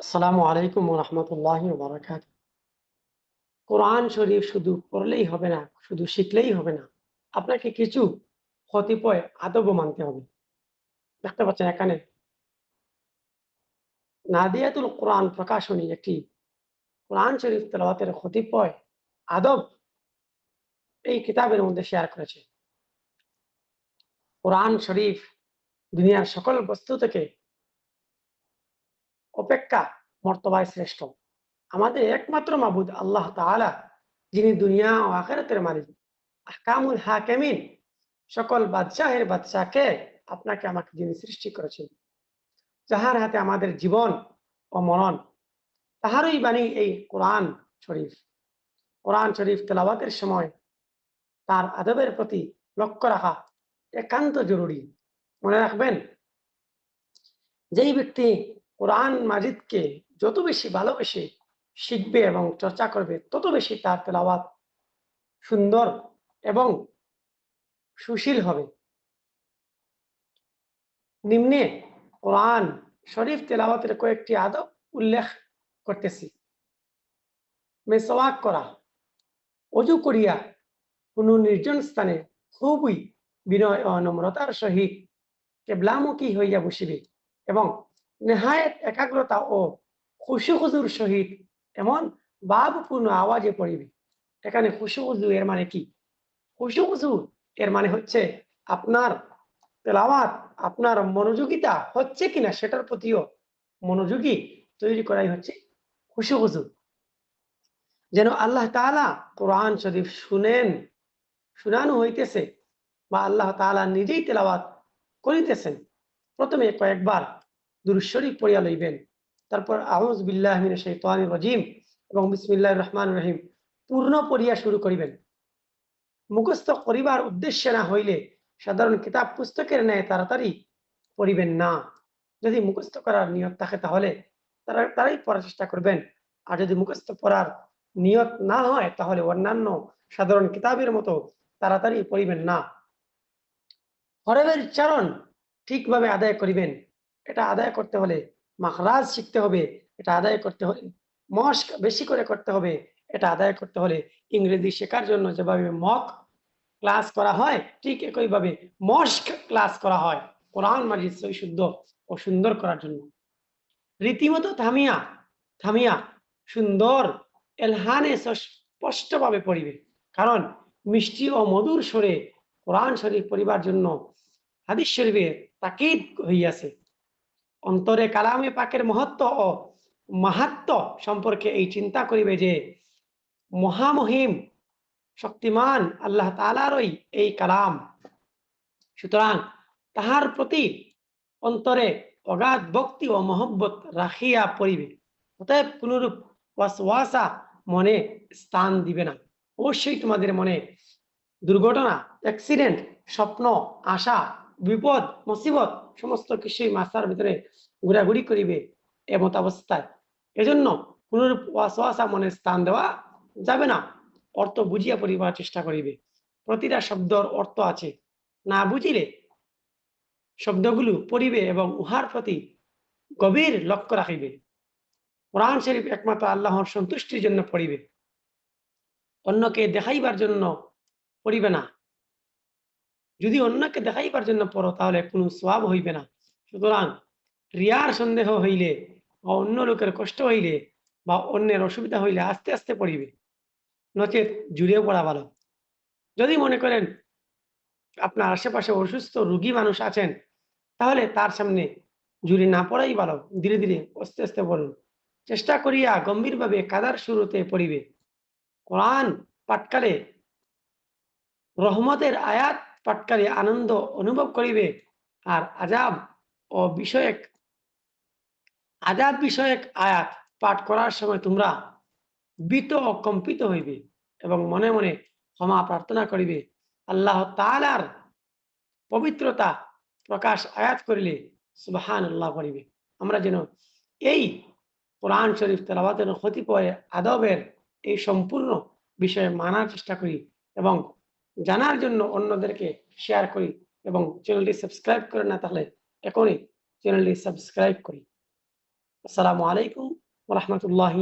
আসসালামু আলাইকুম রহমতুল্লাহ বারাকাত কোরআন শরীফ শুধু পড়লেই হবে না, শুধু শিখলেই হবে না, আপনাকে কিছু কতিপয় আদবও মানতে হবে। দেখতে পাচ্ছেন এখানে নাদিয়াতুল কোরআন প্রকাশনী একটি কোরআন শরীফ তেলাওয়াতের কতিপয় আদব এই কিতাবের মধ্যে শেয়ার করেছে। কোরআন শরীফ দুনিয়ার সকল বস্তু থেকে অপেক্ষা মর্তবায় শ্রেষ্ঠ। আমাদের একমাত্র মাবুদ আল্লাহ তাআলা, যিনি দুনিয়া ও আখেরাতের মালিক। আহকামুল হাকিমিন, সকল বাদশাহের বাদশাকে আপনাকে আমাকে যিনি সৃষ্টি করেছেন, যাহার হাতে আমাদের জীবন ও মরণ, তাহারই বাণী এই কোরআন শরীফ। কোরআন শরীফ তেলাওয়াতের সময় তার আদবের প্রতি লক্ষ্য রাখা একান্ত জরুরি। মনে রাখবেন, যেই ব্যক্তি কোরআন মাজিদকে যত বেশি ভালোবেসে শিখবে এবং চর্চা করবে, তত বেশি তার তেলাওয়াত সুন্দর এবং সুশীল হবে। নিম্নে কোরআন শরীফ তেলাওয়াতের কয়েকটি আদব উল্লেখ করতেছি। মেসওয়াক করা, অজু করিয়া কোনো নির্জন স্থানে খুবই বিনয় ও নম্রতার সহিত কেবলামুখী হইয়া বসিবে এবং নেহায়ত একাগ্রতা ও খুশু খুজুর সহিত এমন ভাবপূর্ণ আওয়াজে পড়িবে। এখানে খুশু খুজু এর মানে কি? খুশু খুজু এর মানে হচ্ছে আপনার তেলাওয়াত, আপনার মনোযোগিতা হচ্ছে কিনা সেটার প্রতিও মনোযোগী তৈরি করাই হচ্ছে খুশু খুজু যেন আল্লাহ তাআলা কোরআন শরীফ শুনেন, শুনানো হইতেছে বা আল্লাহ তাআলা নিজেই তেলাওয়াত করিতেছেন। প্রথমে কয়েকবার দুরুশরীফ পড়িয়া লইবেন। তারপর আউজ বিল্লাহ মিনে শৈতানির রাজিম এবং বিসমিল্লাহ রহমান রহিম পূর্ণ পড়িয়া শুরু করিবেন। মুখস্থ করিবার উদ্দেশ্যে না হইলে সাধারণ কিতাব পুস্তকের ন্যায় তাড়াতাড়ি পড়িবেন না। যদি মুখস্থ করার নিয়ত থাকে তাহলে তারা, তারাই পড়ার চেষ্টা করবেন। আর যদি মুখস্থ পড়ার নিয়ত না হয় তাহলে অন্যান্য সাধারণ কিতাবের মতো তাড়াতাড়ি পড়িবেন না। হরবের উচ্চারণ ঠিকভাবে আদায় করিবেন। এটা আদায় করতে হলে মাখরাজ শিখতে হবে, এটা আদায় করতে হলে মস্ক বেশি করে করতে হবে, এটা আদায় করতে হলে ইংরেজি শেখার জন্য যেভাবে মক ক্লাস করা হয়, ঠিক একইভাবে মস্ক ক্লাস করা হয়, কোরআন মাজিদ সই শুদ্ধ ও সুন্দর করার জন্য। রীতিমতো থামিয়া থামিয়া সুন্দর এলহানে স্পষ্টভাবে পড়িবে। কারণ মিষ্টি ও মধুর স্বরে কোরআন শরীফ পরিবার জন্য হাদিস শরীফে তাকিদ হইয়াছে। অন্তরে কালামে পাকের মহত্ব ও মাহাত্ম সম্পর্কে এই চিন্তা করিবে যে মহামহিম, শক্তিমান আল্লাহ তালারই এই কালাম। সুতরাং তাহার প্রতি অন্তরে অগাধ ভক্তি ও মহব্বত রাখিয়া পড়িবে, অতএব কোনরূপ ওয়াসওয়াসা মনে স্থান দিবে না। অবশ্যই তোমাদের মনে দুর্ঘটনা, অ্যাক্সিডেন্ট, স্বপ্ন, আশা বিপদ, মুসিবত, সমস্ত কিছুই মাস্টার ভিতরে ঘোরাঘুরি করিবে এমত অবস্থায়। এজন্য কোনরূপ ওয়াসওয়াসা মনে স্থান দেওয়া যাবে না। অর্থ বুঝিয়া পড়িবার চেষ্টা করিবে। প্রতিটা শব্দর অর্থ আছে। না বুঝিলে শব্দগুলো পড়িবে এবং উহার প্রতি গভীর লক্ষ্য রাখিবে। কোরআন শরীফ একমাত্র আল্লাহর সন্তুষ্টির জন্য পড়িবে। অন্যকে দেখাইবার জন্য পড়িবে না। যদি অন্যকে দেখাইবার জন্য পড়ো, তাহলে কোনো সোয়াব হইবে না। সুতরাং রিয়ার সন্দেহ হইলে বা অন্য লোকের কষ্ট হইলে বা অন্যের অসুবিধা হইলে আস্তে আস্তে পড়িবে। নচেত জুড়ে পড়া ভালো। যদি মনে করেন আপনার আশেপাশে অসুস্থ রুগী মানুষ আছেন, তাহলে তার সামনে জুড়ে না পড়াই ভালো। ধীরে ধীরে আস্তে আস্তে পড়ুন। চেষ্টা করিয়া গম্ভীরভাবে কাদার শুরুতে পড়িবে। কোরআন পাটকালে রহমতের আয়াত পাটকালে আনন্দ অনুভব করিবে আর আজাব ও বিষয়ক, আজাব বিষয়ক আয়াত পাঠ করার সময় তোমরা বিত ও কম্পিত হইবে এবং মনে মনে ক্ষমা প্রার্থনা করিবে। আল্লাহ তালার পবিত্রতা প্রকাশ আয়াত করিলে সুবাহান আল্লাহ করিবে আমরা যেন এই কোরআন শরীফ তেলাবাতের ক্ষতিপয় আদবের এই সম্পূর্ণ বিষয়ে মানার চেষ্টা করি এবং জানার জন্য অন্যদেরকে শেয়ার করি এবং চ্যানেলটি সাবস্ক্রাইব করে না তাহলে এখনই চ্যানেলটি সাবস্ক্রাইব করি। আসসালামু আলাইকুম রহমতুল্লাহ